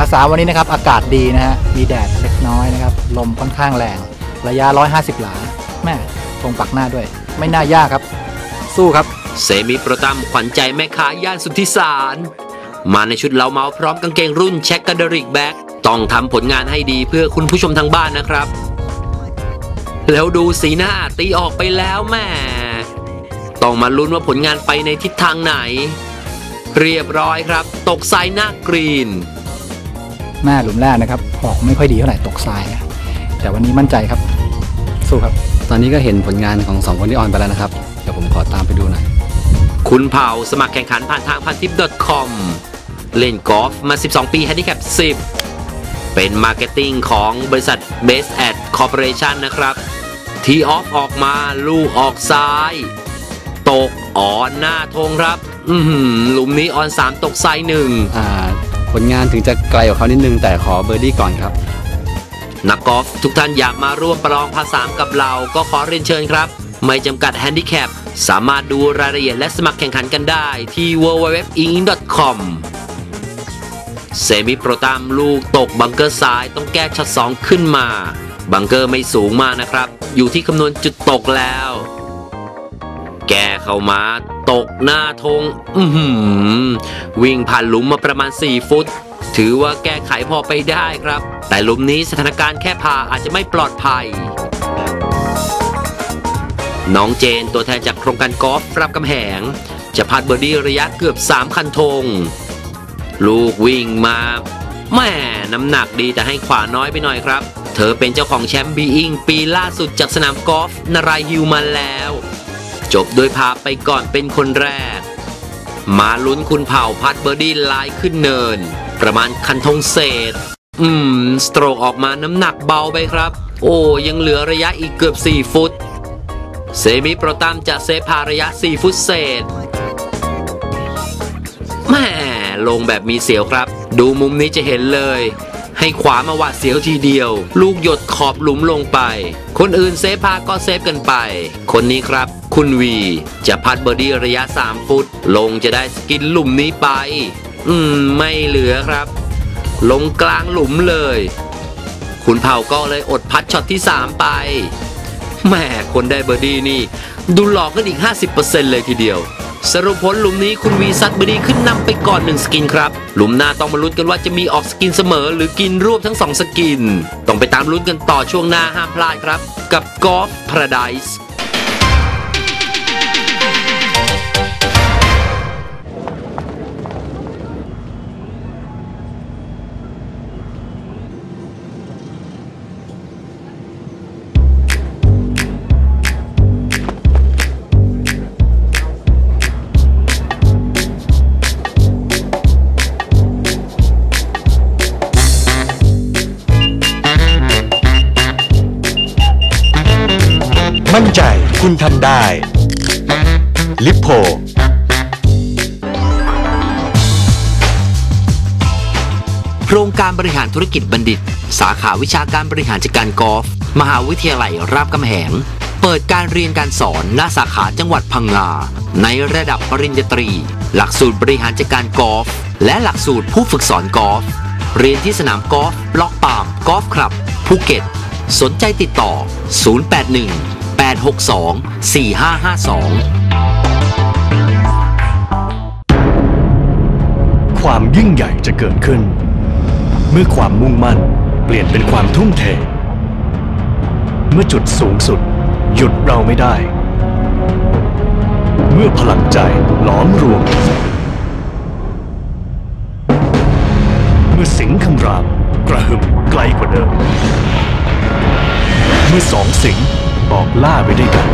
ภาษาวันนี้นะครับอากาศดีนะฮะมีแดดเล็กน้อยนะครับลมค่อนข้างแรงระยะ 150 หลาแม่ตรงปักหน้าด้วย ไม่น่ายากครับ สู้ครับ เซมิโปรตัมขวัญใจแม่ค้าย่านสุทธิสาร มาในชุดเหลาเมาพร้อมกางเกงรุ่นเช็คกระดริกแบ็กต้องทำผลงานให้ดีเพื่อคุณผู้ชมทางบ้านนะครับ แล้วดูสีหน้าตีออกไปแล้วแม่ต้องมาลุ้นว่าผลงานไปในทิศทางไหน เรียบร้อยครับ ตกไซด์หน้ากรีน หน้าหลุมแรกนะครับออกไม่ค่อยดีเท่าไหร่ตกทรายนะแต่วันนี้มั่นใจครับ สู้ครับ ตอนนี้ก็เห็นผลงานของสองคนที่ออนไปแล้วนะครับ เดี๋ยวผมขอตามไปดูหน่อย คุณเผาสมัครแข่งขันผ่านทางพันทิป .com เล่นกอล์ฟมา 12 ปีแฮนดิแคป 10 เป็นมาร์เก็ตติ้งของบริษัท Base Ad Corporation นะครับ ทีออฟออกมาลูกออกซ้าย ตกอ่อนหน้าธงครับ อือหือหลุมนี้ออน 3 ตกไซด์หนึ่งอ่า ผลงานถึงจะไกลกว่าเขานิดนึงแต่ขอเบอร์ดี้ก่อนครับ นักกอล์ฟทุกท่านอยากมาร่วมประลองภาษามกับเราก็ขอเรียนเชิญครับ ไม่จำกัดแฮนดิแคปสามารถดูรายละเอียดและสมัครแข่งขันกันได้ที่ www.ing.com เซมิโปรตามลูกตกบังเกอร์ซ้ายต้องแก้ช็อตสองขึ้นมา บังเกอร์ไม่สูงมากนะครับ อยู่ที่คำนวณจุดตกแล้ว เข้ามาตกหน้าธงอื้อหือวิ่งผ่านหลุมมาประมาณ 4 ฟุต ถือว่าแก้ไขพอไปได้ครับ แต่หลุมนี้สถานการณ์แค่พาอาจจะไม่ปลอดภัย น้องเจนตัวแทนจากโครงการกอล์ฟรับกำแหง จะพัดเบอร์ดี้ระยะเกือบ 3 คันธง ลูกวิ่งมาแม่น้ำหนักดีแต่ให้ขวาน้อยไปหน่อยครับ เธอเป็นเจ้าของแชมป์บีอิงปีล่าสุดจากสนามกอล์ฟนารายฮิวมาแล้ว จบโดยพาไปก่อนเป็นคนแรก มาลุ้นคุณเผ่าพัดเบอร์ดี้ไลน์ขึ้นเนิน ประมาณคันธงเศษ อืม สโตรกออกมาน้ำหนักเบาไปครับ โอ้ยังเหลือระยะอีกเกือบ 4 ฟุต เซมิโปรตัมจะเซฟพาระยะ 4 ฟุตเศษแม่ลงแบบมีเสียวครับ ดูมุมนี้จะเห็นเลย ให้ขวามาหวาดเสียวทีเดียว ลูกหยดขอบหลุมลงไป คนอื่นเซฟพาก็เซฟกันไป คนนี้ครับคุณวี จะพัดเบอร์ดี้ระยะ 3 ฟุต ลงจะได้สกินหลุมนี้ไป อืม ไม่เหลือครับ ลงกลางหลุมเลย คุณเผาก็เลยอดพัดช็อตที่ 3 ไปแหม่คนได้เบอร์ดี้นี่ ดูหลอกกันอีก 50%เลยทีเดียว สรุปผลหลุมนี้คุณวีซัดเบอร์ดี้ขึ้นนำไปก่อน1สกินครับ หลุมหน้าต้องมาลุ้นกันว่าจะมีออกสกินเสมอ หรือกินรวบทั้ง 2 สกิน ต้องไปตามลุ้นกันต่อช่วงหน้าห้ามพลาดครับ กับกอล์ฟพาราไดส์ มั่นใจคุณทำได้ ลิปโพโครงการบริหารธุรกิจบัณฑิต สาขาวิชาการบริหารจัดการกอล์ฟมหาวิทยาลัยรามคำแหง เปิดการเรียนการสอนณสาขาจังหวัดพังงา ในระดับปริญญาตรี หลักสูตรบริหารจัดการกอล์ฟและหลักสูตรผู้ฝึกสอนกอล์ฟเรียนที่สนามกอล์ฟล็อกปามกอล์ฟคลับภูเก็ต สนใจติดต่อ 081 862 4552 ความยิ่งใหญ่จะเกิดขึ้น เมื่อความมุ่งมั่นเปลี่ยนเป็นความทุ่มเท เมื่อจุดสูงสุด หยุดเราไม่ได้ เมื่อพลังใจล้อมรวม เมื่อสิงคำรามกระหึ่มไกลกว่าเดิม เมื่อสองสิง ออกล่าไปด้วยกัน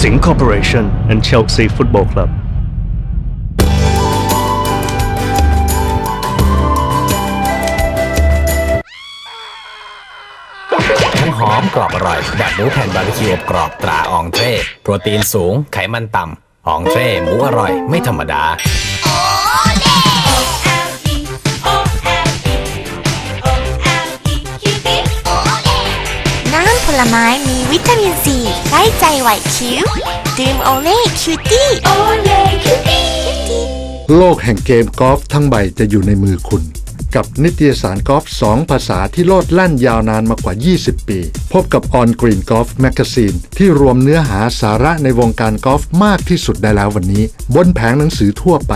สิงห์คอร์ปอเรชั่น and Chelsea Football Club ทั้งหอมกรอบอร่อยแบบหมูแผ่นบาร์บีคิวกรอบตราอองเทรโปรตีนสูงไขมันต่ำอองเทรหมูอร่อยไม่ธรรมดา น้ำผลไม้มีวิตามินซีใกล้ใจไหวคิ้วดื่มโอเล่คิวตี้โอเล่คิวตี้โลกแห่งเกมกอล์ฟทั้งใบจะอยู่ในมือคุณ กับนิตยสารกอล์ฟ2ภาษาที่โลดแล่นยาวนานมากว่า 20 ปี พบกับ On Green Golf Magazine ที่รวมเนื้อหาสาระในวงการกอล์ฟมากที่สุดได้แล้ววันนี้ บนแผงหนังสือทั่วไป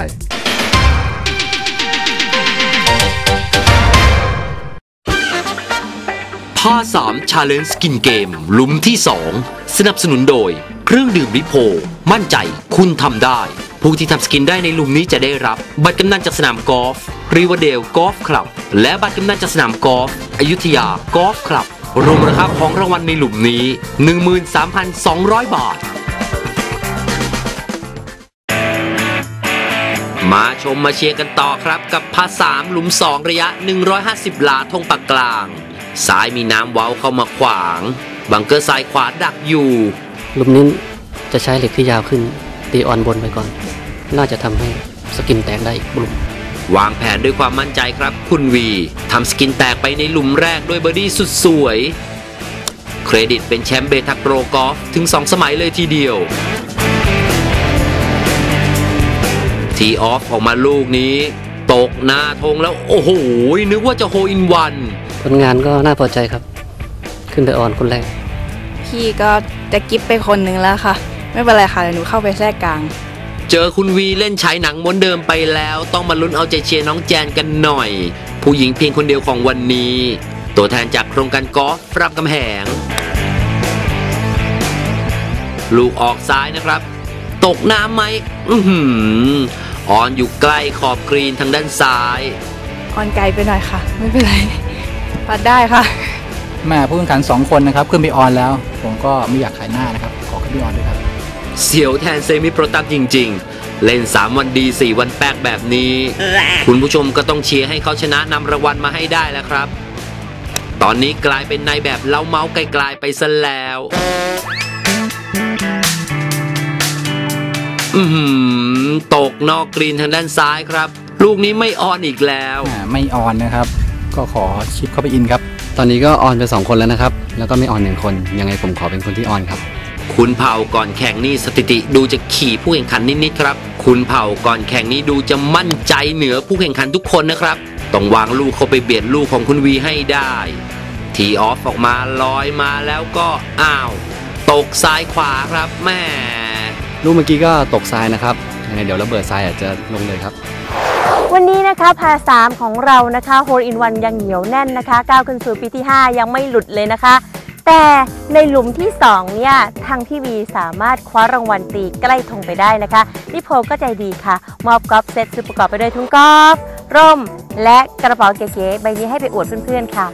ผ้า3 Challenge Skin Game ลุมที่ 2 สนับสนุนโดย เครื่องดื่มริโพ มั่นใจคุณทำได้ ผู้ที่ทำสกินได้ในลุมนี้จะได้รับ บัตรกำนันจากสนามกอล์ฟรีวเดลกอล์ฟคลับ และบัตรกำนันจากสนามกอล์ฟอยุธยากอล์ฟคลับ รวมราคาของรางวัลในหลุมนี้ 13,200 บาทมาชมมาเชียร์กันต่อครับกับพาสามหลุม 2 ระยะ 150 หลาทงปากกลาง ซ้ายมีน้ำเว้าเข้ามาขวาง บังเกอร์ซ้ายขวาดักอยู่หลุมนี้จะใช้เหล็กที่ยาวขึ้น ตีออนบนไปก่อน น่าจะทำให้สกินแตกได้อีกหลุมวางแผนด้วยความมั่นใจครับ คุณวีทำสกินแตกไปในหลุมแรกด้วยเบอร์ดี้สุดสวย เครดิตเป็นแชมป์เบทักโปรกอล์ฟถึง 2 สมัยเลยทีเดียว ทีออฟออกมาลูกนี้ ตกหน้าธงแล้ว โอ้โห นึกว่าจะโฮอินวัน ผลงานก็น่าพอใจครับ ขึ้นไปออนคนแรก พี่ก็จะกิฟไปคนหนึ่งแล้วค่ะ ไม่เป็นไรค่ะเดี๋ยวหนูเข้าไปแทรกกลาง เจอคุณวีเล่นฉายหนังม้วนเดิมไปแล้ว ต้องมาลุ้นเอาใจเชียร์น้องแจนกันหน่อย ผู้หญิงเพียงคนเดียวของวันนี้ ตัวแทนจากโครงการกอล์ฟรามกำแหง ลูกออกซ้ายนะครับ ตกน้ำไหมอือหือออนอยู่ใกล้ขอบกรีนทางด้านซ้าย ออนไกลไปหน่อยค่ะ ไม่เป็นไร ปัดได้ค่ะ แม่ผู้แข่งขัน2คนนะครับขึ้นไปออนแล้ว ผมก็ไม่อยากขายหน้านะครับ ขอขึ้นไปออนด้วยครับ เสียวแทนเซมิโปรตัมจริง ๆ เล่น 3 วันดี 4 วันแป๊กแบบนี้ คุณผู้ชมก็ต้องเชียร์ให้เขาชนะนำรางวัลมาให้ได้แล้วครับ ตอนนี้กลายเป็นนายแบบเล้าเมาส์ไกลๆไปซะแล้วอือหือตกนอกกรีนทางด้านซ้ายครับ ลูกนี้ไม่ออนอีกแล้วอ่าไม่ออนนะครับ ก็ขอชิปเข้าไปอินครับ ตอนนี้ก็ออนไปสองคนแล้วนะครับ แล้วก็ไม่ออนหนึ่งคน ยังไงผมขอเป็นคนที่ออนครับ คุณเผ่าก่อนแข่งนี่สถิติดูจะขี่ผู้แข่งขันนิดๆครับ คุณเผ่าก่อนแข่งนี้ดูจะมั่นใจเหนือผู้แข่งขันทุกคนนะครับ ต้องวางลูกเข้าไปเบียดลูกของคุณวีให้ได้ ทีออฟออกมาลอยมาแล้วก็อ้าว ตกซ้ายขวาครับแม่ลูกเมื่อกี้ก็ตกทรายนะครับยังไงเดี๋ยวระเบิดทรายอาจจะลงเลยครับ วันนี้นะคะพาสามของเรานะคะโฮลอินวันยังเหนียวแน่นนะคะก้าวขึ้นสู่ปีที่ 5 ยังไม่หลุดเลยนะคะ แต่ในหลุมที่ 2 เนี่ย ทางพี่วีสามารถคว้ารางวัลตีใกล้ธงไปได้นะคะนิโพก็ใจดีค่ะ มอบกอล์ฟเซตซึ่งประกอบไปด้วยถุงกอล์ฟร่ม และกระเป๋าเก๋ๆใบนี้ให้ไปอวดเพื่อนๆค่ะ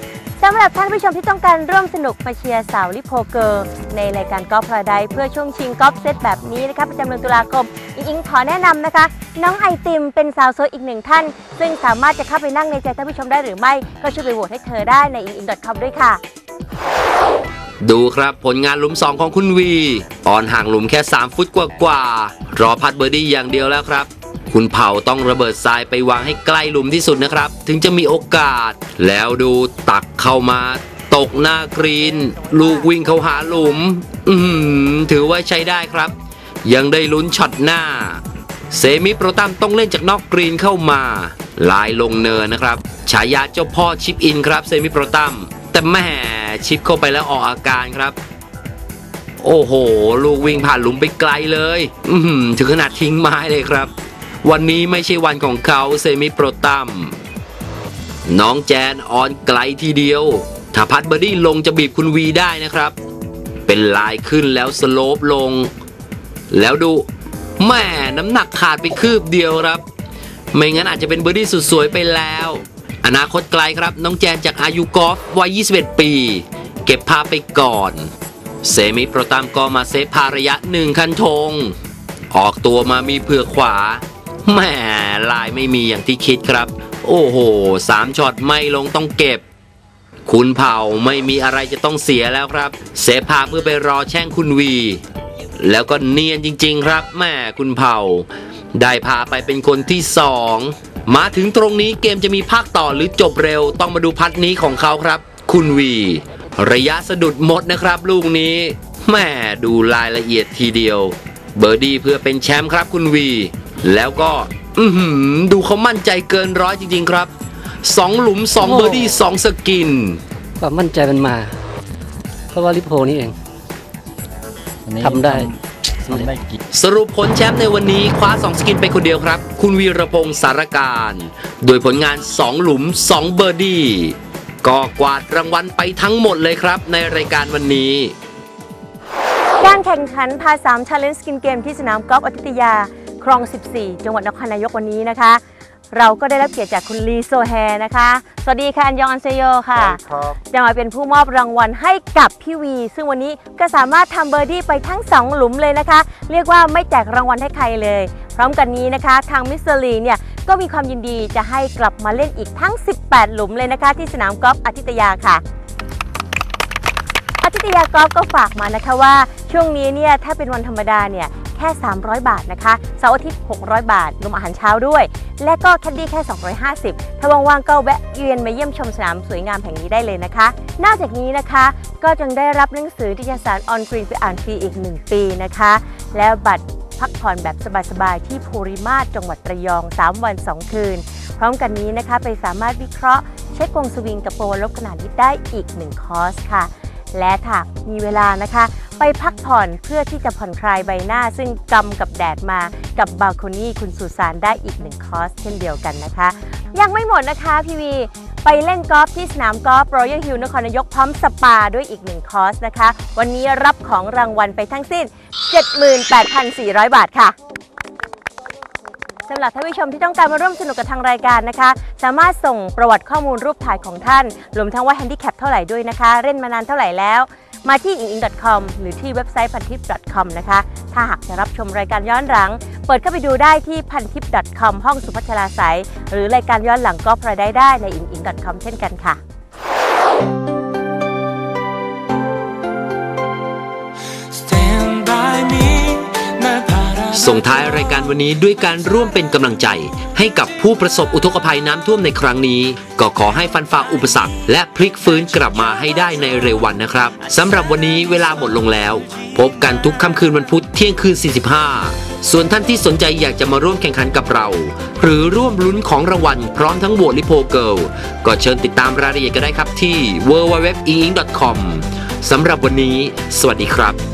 สำหรับท่านผู้ชมที่ต้องการร่วมสนุกมาเชียร์สาวลิโพเกอร์ในรายการกอล์ฟพาราไดเพื่อช่วงชิงกอล์ฟเซตแบบนี้นะคะประจำเดือนตุลาคมอิงอิงขอแนะนำนะคะ น้องไอติมเป็นสาวโซอีกหนึ่งท่าน ซึ่งสามารถจะเข้าไปนั่งในใจท่านผู้ชมได้หรือไม่ ก็ช่วยไปโหวตให้เธอได้ใน i n g i n g c o m ด้วยค่ะ ดูครับผลงานหลุม 2 ของคุณวี ออนห่างหลุมแค่ 3 ฟุตกว่าๆรอพัดเบอร์ดี้อย่างเดียวแล้วครับ คุณเผาต้องระเบิดทรายไปวางให้ใกล้หลุมที่สุดนะครับ ถึงจะมีโอกาส แล้วดูตักเข้ามา ตกหน้ากรีน ลูกวิ่งเข้าหาหลุม อืถือว่าใช้ได้ครับ ยังได้ลุ้นช็อตหน้า เซมิโปรตัมต้องเล่นจากนอกกรีนเข้ามาลายลงเนินนะครับฉายาเจ้าพ่อชิปอินครับเซมิโปรตัมแต่แหม่ชิปเข้าไปแล้วออกอาการครับโอ้โห ลูกวิ่งผ่านหลุมไปไกลเลย อือหือถึงขนาดทิ้งไม้เลยครับ วันนี้ไม่ใช่วันของเขาเซมิโปรตัมน้องแจนออนไกลทีเดียว ถ้าพัดเบอร์ดี้ลงจะบีบคุณวีได้นะครับ เป็นลายขึ้นแล้วสโลปลง แล้วดูแม่น้ำหนักขาดไปคืบเดียวครับ ไม่งั้นอาจจะเป็นเบอร์ดี้สุดสวยไปแล้ว อนาคตไกลครับ น้องแจนจากอายุกอล์ฟวัย 21 ปี เก็บภาไปก่อนเซมิโปรตามก็มาเซฟพาระยะหนึ่งคันธงออกตัวมามีเผือกขวา แหม่ลายไม่มีอย่างที่คิดครับ โอ้โหสามช็อตไม่ลงต้องเก็บ คุณเผาไม่มีอะไรจะต้องเสียแล้วครับเซฟพาเพื่อไปรอแช่งคุณวี แล้วก็เนียนจริง ๆ ครับแม่คุณเผา ได้พาไปเป็นคนที่สองมาถึงตรงนี้เกมจะมีภาคต่อหรือจบเร็วต้องมาดูพัดนี้ของเขาครับ คุณวี ระยะสะดุดหมดนะครับ ลูกนี้แม่ดูรายละเอียดทีเดียว เบอร์ดี้เพื่อเป็นแชมป์ครับคุณวี แล้วก็อือหือดูเขามั่นใจเกินร้อยจริง ๆ ครับ2หลุม2เบอร์ดี้2สกินความมั่นใจมันมา เพราะว่าลิโพนี่เองทำได้สำเร็จสรุปผลแชมป์ในวันนี้คว้า 2 สกินไปคนเดียวครับ คุณวีรพงศ์สารการ โดยผลงาน 2 หลุม 2 เบอร์ดี้ ก็กวาดรางวัลไปทั้งหมดเลยครับ ในรายการวันนี้ การแข่งขันพาสามชาเลนจ์สกินเกมที่สนามกอล์ฟอาทิตยา คลอง 14 จังหวัดนครนายกวันนี้นะคะ เราก็ได้รับเกียรติจากคุณลีโซแฮนะคะ สวัสดีค่ะอันยองอันเซโยค่ะจะมาเป็นผู้มอบรางวัลให้กับพี่วี ซึ่งวันนี้ก็สามารถทำเบอร์ดี้ไปทั้ง 2 หลุมเลยนะคะ เรียกว่าไม่แจกรางวัลให้ใครเลย พร้อมกันนี้นะคะ ทางมิสเตอร์ลีเนี่ยก็มีความยินดีจะให้กลับมาเล่นอีกทั้ง 18 หลุมเลยนะคะ ที่สนามกอล์ฟอาทิตยาค่ะ อาทิตยากอล์ฟก็ฝากมานะคะว่า ช่วงนี้เนี่ยถ้าเป็นวันธรรมดาเนี่ยแค่ 300 บาทนะคะเสาร์อาทิตย์ 600 บาท รวมอาหารเช้าด้วย และก็แคดดี้แค่ 250 ถ้าว่างๆก็แวะเวียนมาเยี่ยมชมสนามสวยงามแห่งนี้ได้เลยนะคะ นอกจากนี้นะคะก็จึงได้รับหนังสือที่จะสารออนกรีนไปอ่านฟรีอีก 1 ปีนะคะ และบัตรพักผ่อนแบบสบายๆ ที่ภูริมาศจังหวัดระยอง 3 วัน 2 คืน พร้อมกันนี้นะคะไปสามารถวิเคราะห์ เช็ควงสวิงกับโปรลบขนาดฮิตได้อีก 1 คอร์สค่ะ และถ้ามีเวลานะคะ ไปพักผ่อนเพื่อที่จะผ่อนคลายใบหน้า ซึ่งกำกับแดดมากับบาลโคนี่คุณสุสานได้อีกหนึ่งคอร์สเช่นเดียวกันนะคะ ยังไม่หมดนะคะพี่วีไปเล่นกอล์ฟที่สนามกอล์ฟรอยัลฮิลนครนายกพร้อมสปาด้วยอีกหนึ่งคอร์สนะคะ วันนี้รับของรางวัลไปทั้งสิ้น 78,400 บาทค่ะสำหรับท่านผู้ชมที่ต้องการมาร่วมสนุกกับทางรายการนะคะ สามารถส่งประวัติข้อมูลรูปถ่ายของท่านรวมทั้งว่าแฮนดิแคปเท่าไหร่ด้วยนะคะ เล่นมานานเท่าไหร่แล้ว มาที่อิงอิง c o m หรือที่เว็บไซต์พันทิป .com นะคะ ถ้าหากจะรับชมรายการย้อนหลัง เปิดเข้าไปดูได้ที่พันทิป .com ห้องสุพัชราสายหรือรายการย้อนหลังก็พอได้ได้ในอิงอิง c o m เช่นกันค่ะ ส่งท้ายรายการวันนี้ด้วยการร่วมเป็นกำลังใจ ให้กับผู้ประสบอุทกภัยน้ำท่วมในครั้งนี้ ก็ขอให้ฟันฝ่าอุปสรรค และพลิกฟื้นกลับมาให้ได้ในเร็ววันนะครับสำหรับวันนี้เวลาหมดลงแล้ว พบกันทุกค่ำคืนวันพุธเที่ยงคืน 45 ส่วนท่านที่สนใจอยากจะมาร่วมแข่งขันกับเรา หรือร่วมลุ้นของรางวัลพร้อมทั้งโหวตลิโพเกิลก็เชิญติดตามรายละเอียดกันได้ครับที่ www.eing.com สำหรับวันนี้ สวัสดีครับ